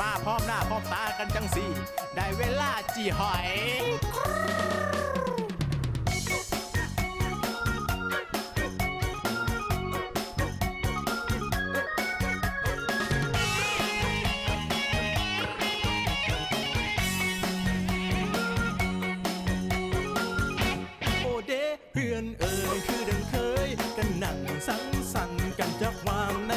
มาพร้อมหน้าพร้อมตากันจังสี่ ได้เวลาจีหอย โอเดเพื่อนเอ่ยคือดังเคย กันนั่งสังสรรค์กันจากความใน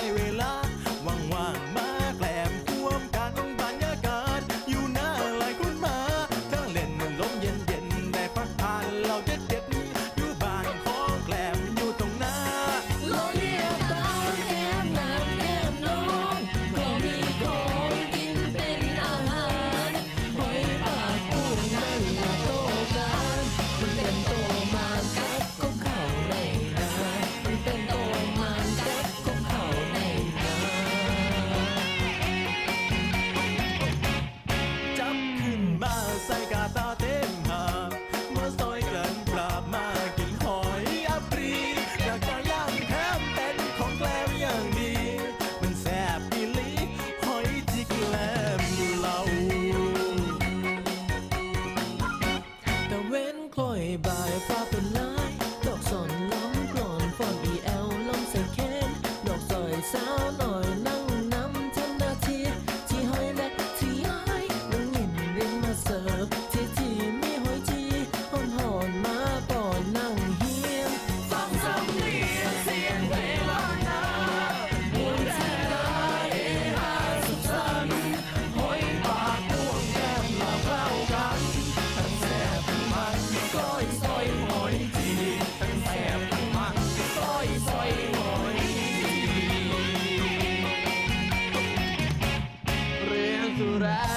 what